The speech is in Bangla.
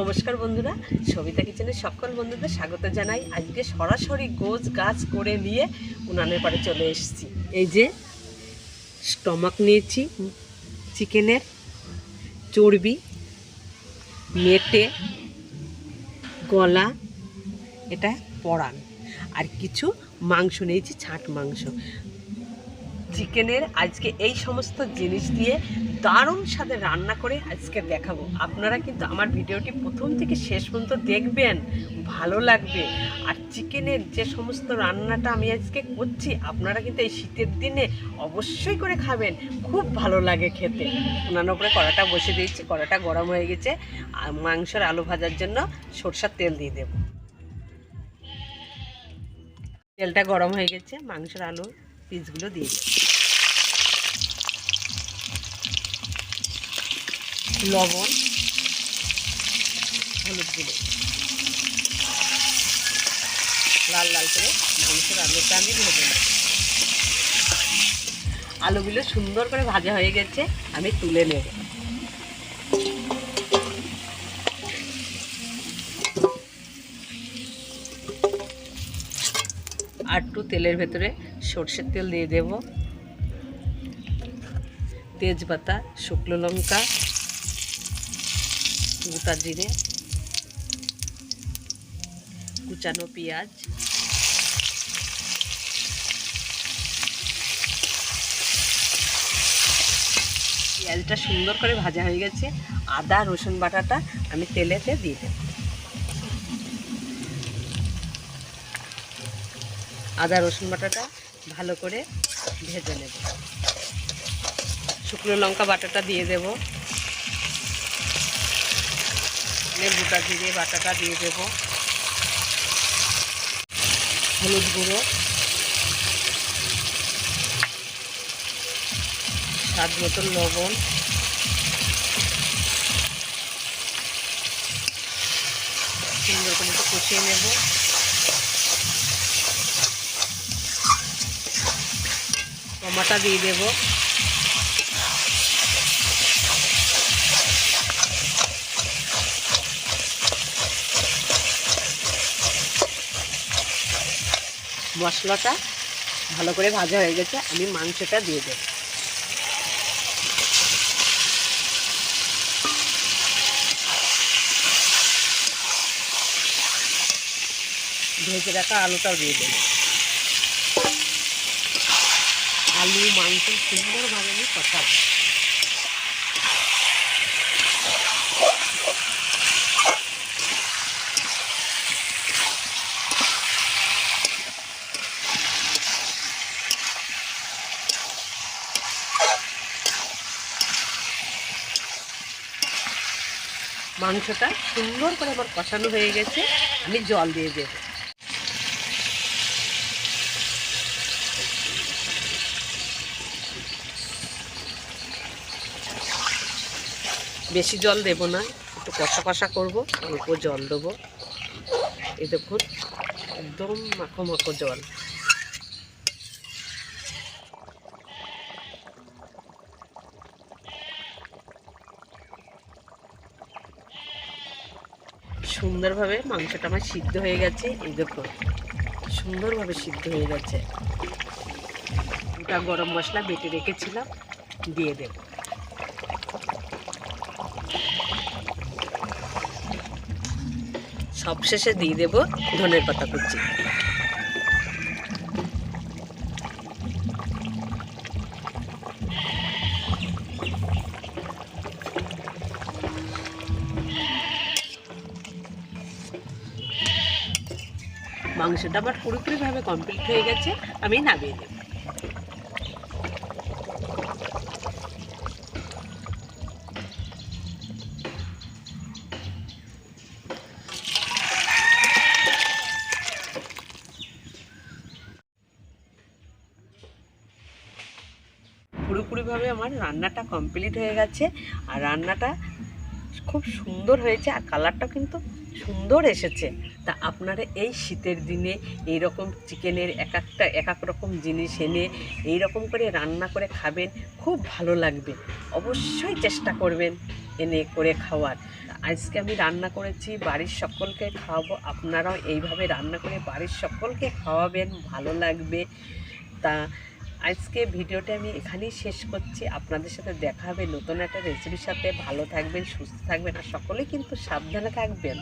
নমস্কার বন্ধুরা, সবিতা কিচেনের সকল বন্ধুদের স্বাগত জানাই। আজকে সরাসরি গোজ গাছ করে নিয়ে উনানের পাড়ে চলে এসেছি। এই যে স্টমাক নিয়েছি, চিকেনের চর্বি, মেটে, গলা, এটা পড়ান আর কিছু মাংস নিয়েছি, ছাট মাংস। চিকেনের আজকে এই সমস্ত জিনিস দিয়ে দারুণ স্বাদে রান্না করে আজকে দেখাবো। আপনারা কিন্তু আমার ভিডিওটি প্রথম থেকে শেষ পর্যন্ত দেখবেন, ভালো লাগবে। আর চিকেনের যে সমস্ত রান্নাটা আমি আজকে করছি, আপনারা কিন্তু এই শীতের দিনে অবশ্যই করে খাবেন। খুব ভালো লাগে খেতে। উনান উপরে কড়াটা বসে দিয়েছি, কড়াটা গরম হয়ে গেছে। আর মাংসের আলু ভাজার জন্য সরষার তেল দিয়ে দেব। তেলটা গরম হয়ে গেছে, মাংসের আলু পিসগুলো দিয়ে দেব লবণ, হলুদ গুঁড়ো। লাল লাল করে মাংসের আলুটা আমি ভেজে নেব। আলুগুলো সুন্দর করে ভাজা হয়ে গেছে, আমি তুলে নেব। আর একটু তেলের ভেতরে সর্ষের তেল দিয়ে দেব। তেজপাতা, শুকনো লঙ্কা গোটা জিরে, কুচানো পেঁয়াজ, পেঁয়াজটা সুন্দর করে ভাজা হয়ে গেছে। আদা, রসুন বাটাটা আমি তেলেতে দিয়ে দেব। আদা, রসুন বাটাটা ভালো করে ভেজে নেব। শুকনো লঙ্কা বাটাটা দিয়ে দেব। গোটা জিরে, বাটাটা দিয়ে দেব। হলুদ গুঁড়ো। স্বাদ মতন লবণ। সুন্দর করে কষিয়ে নেব। টমাটা দিয়ে দেব। মশলাটা ভালো করে ভাজা হয়ে গেছে, আমি মাংসটা দিয়ে দেব। ভেজে রাখা আলুটাও দিয়ে দেব। আলু, মাংস সুন্দরভাবে আমি কষাবো। মাংসটা সুন্দর করে আমার কষানো হয়ে গেছে। আমি জল দিয়ে দেব। বেশি জল দেব না, একটু কষা কষা করব, অল্প জল দেবো। এই দেখুন, একদম মাখো মাখো জল। সুন্দরভাবে মাংসটা আমার সিদ্ধ হয়ে গেছে। এই দেখো সুন্দরভাবে সিদ্ধ হয়ে গেছে। ওটা গরম মশলা বেটে রেখেছিলাম, দিয়ে দেব। সবশেষে দিয়ে দেব ধনের পাতা কুচি। মাংসটা আমার পুরোপুরিভাবে কমপ্লিট হয়ে গেছে, আমি নামিয়ে দেব পুরোপুরিভাবে আমার রান্নাটা কমপ্লিট হয়ে গেছে, আর রান্নাটা খুব সুন্দর হয়েছে, আর কালারটা কিন্তু সুন্দর এসেছে। তা আপনারা এই শীতের দিনে এই রকম চিকেনের এক একটা, এক এক রকম জিনিস এনে এই রকম করে রান্না করে খাবেন, খুব ভালো লাগবে। অবশ্যই চেষ্টা করবেন এনে করে খাওয়ার। আজকে আমি রান্না করেছি, বাড়ির সকলকে খাওয়াবো, আপনারাও এইভাবে রান্না করে বাড়ির সকলকে খাওয়াবেন, ভালো লাগবে। তা আজকে ভিডিওটা আমি এখানেই শেষ করছি। আপনাদের সাথে দেখা হবে নতুন একটা রেসিপির সাথে। ভালো থাকবেন, সুস্থ থাকবেন, আর সকলে কিন্তু সাবধানে থাকবেন।